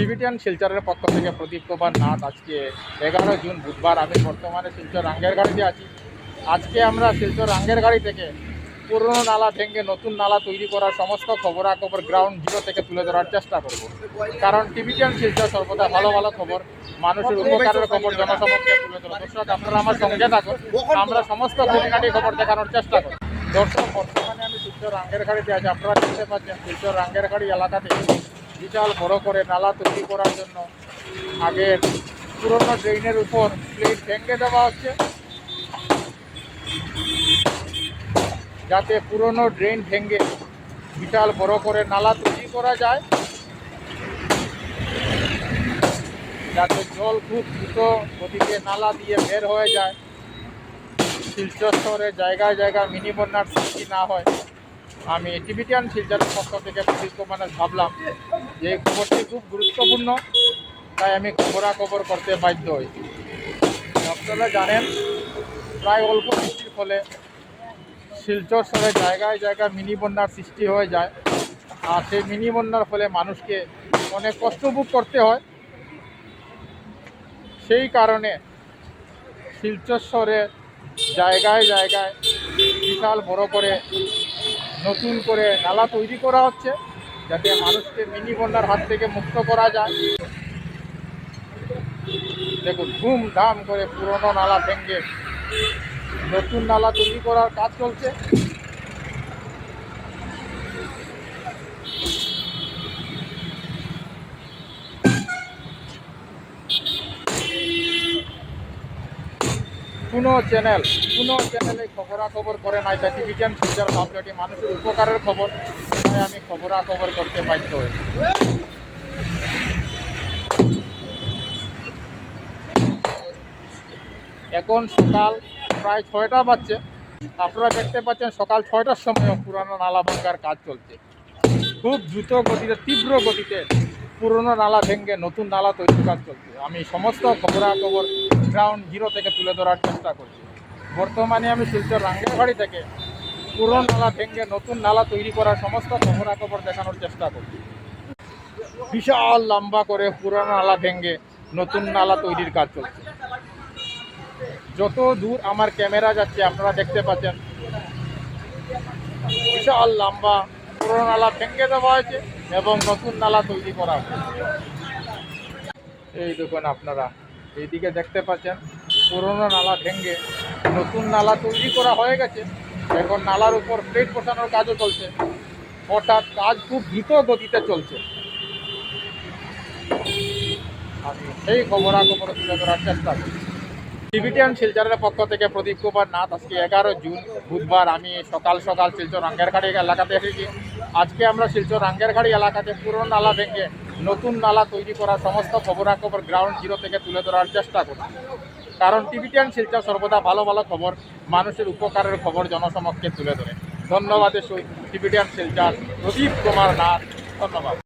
টিভিটিয়ান শিলচরের পক্ষ থেকে প্রদীপ কুমার নাথ আজকে এগারো জুন বুধবার। আমি বর্তমানে শিলচর রাঙ্গের গাড়িতে আছি। আজকে আমরা শিলচর রাঙ্গের গাড়ি থেকে পুরনো নালা ভেঙে নতুন নালা তৈরি করার সমস্ত খবরাখবর গ্রাউন্ড জিরো থেকে তুলে ধরার চেষ্টা করব। কারণ টিভিটিয়ান শিলচর সর্বদা ভালো ভালো খবর। মানুষের উপকারের খবর, জনসমক্ষে তুলে ধরো। দর্শক, আপনারা আমার সঙ্গে থাকুন। আমরা সমস্ত খুঁটিনাটি খবর দেখানোর চেষ্টা করি দর্শক, বর্তমানে আমি শিলচর রাঙ্গের গাড়িতে আছি। আপনারা দেখতে পাচ্ছেন শিলচর রাঙ্গের গাড়ি এলাকাতে বিশাল বড় করে নালা তৈরি করার জন্য আগের পুরনো ড্রেনের উপর প্লেট ভেঙে দেওয়া হচ্ছে। যাতে পুরনো ড্রেন ভেঙে বিশাল বড় করে নালা তৈরি করা যায়। যাতে জল খুব দ্রুত গতিতে নালা দিয়ে বের হয়ে যায়। শিলচর শহরে জায়গায় জায়গায় মিনি বন্যার সৃষ্টি না হয়। আমি টিভিটিয়ান শিলচরের পক্ষ থেকে কুমার ভাবলাম যে এই খবরটি খুব গুরুত্বপূর্ণ, তাই আমি খবরাখবর করতে বাধ্য হই। আপনারা জানেন, প্রায় অল্প বৃষ্টির ফলে শিলচর শহরে জায়গায় জায়গায় মিনি বন্যার সৃষ্টি হয়ে যায়। আর সেই মিনি বন্যার ফলে মানুষকে অনেক কষ্ট ভোগ করতে হয়। সেই কারণে শিলচর শহরে জায়গায় জায়গায় বিশাল বড় করে নতুন করে নালা তৈরি করা হচ্ছে যাতে মানুষকে মিনি বন্যার হাত থেকে মুক্ত করা যায়। দেখুন, ধুমধাম করে পুরনো নালা ভেঙ্গে নতুন নালা তৈরি করার কাজ চলছে। কোনো চ্যানেল কোনো চ্যানেলে খবরাখবর করে নাই তাই টিভিটিয়ান ফিচার ভাবলেটি মানুষের উপকারের খবর, তাই আমি খবরাখবর করতে বাধ্য হয়েছি এখন সকাল প্রায় ছয়টা বাজছে। আপনারা দেখতে পাচ্ছেন সকাল ছয়টার সময় পুরানো নালা ভাঙ্গার কাজ চলছে। খুব দ্রুত গতিতে, তীব্র গতিতে পুরনো নালা ভেঙে নতুন নালা তৈরির কাজ চলছে। আমি সমস্ত খবরাখবর গ্রাউন্ড জিরো থেকে তুলে ধরার চেষ্টা করছি। বর্তমানে আমি শিলচর রাঙ্গেরবাড়ি থেকে পুরনো নালা ভেঙে নতুন নালা তৈরি করার সমস্ত খবরাখবর দেখানোর চেষ্টা করছি। বিশাল লম্বা করে পুরনো নালা ভেঙে নতুন নালা তৈরির কাজ চলছে। যত দূর আমার ক্যামেরা যাচ্ছে, আপনারা দেখতে পাচ্ছেন। বিশাল লম্বা পুরনো নালা ভেঙে দেওয়া হয়েছে। এবং নতুন নালা তৈরি করা হয়েছে। এই দেখুন আপনারা, এইদিকে দেখতে পাচ্ছেন, পুরনো নালা ভেঙে নতুন নালা তৈরি করা হয়ে গেছে। এখন নালার উপর প্লেট বসানোর কাজও চলছে। হঠাৎ কাজ খুব দ্রুত গতিতে চলছে। আমি সেই খবরাখবর তুলে ধরার চেষ্টা করি টিভিটিয়ান শিলচরের পক্ষ থেকে প্রদীপ কুমার নাথ, আজকে এগারো জুন বুধবার আমি সকাল সকাল শিলচর রাঙ্গেরখাড়ি এলাকাতে এসেছি। আজকে আমরা শিলচর রাঙ্গেরখাড়ি এলাকাতে পুরনো নালা ভেঙে নতুন নালা তৈরি করার সমস্ত খবরাখবর গ্রাউন্ড জিরো থেকে তুলে ধরার চেষ্টা করছি। কারণ টিভিটিয়ান শিলচর সর্বদা ভালো ভালো খবর, মানুষের উপকারের খবর জনসমক্ষে তুলে ধরে। ধন্যবাদ টিভিটিয়ান শিলচর প্রদীপ কুমার নাথ। ধন্যবাদ।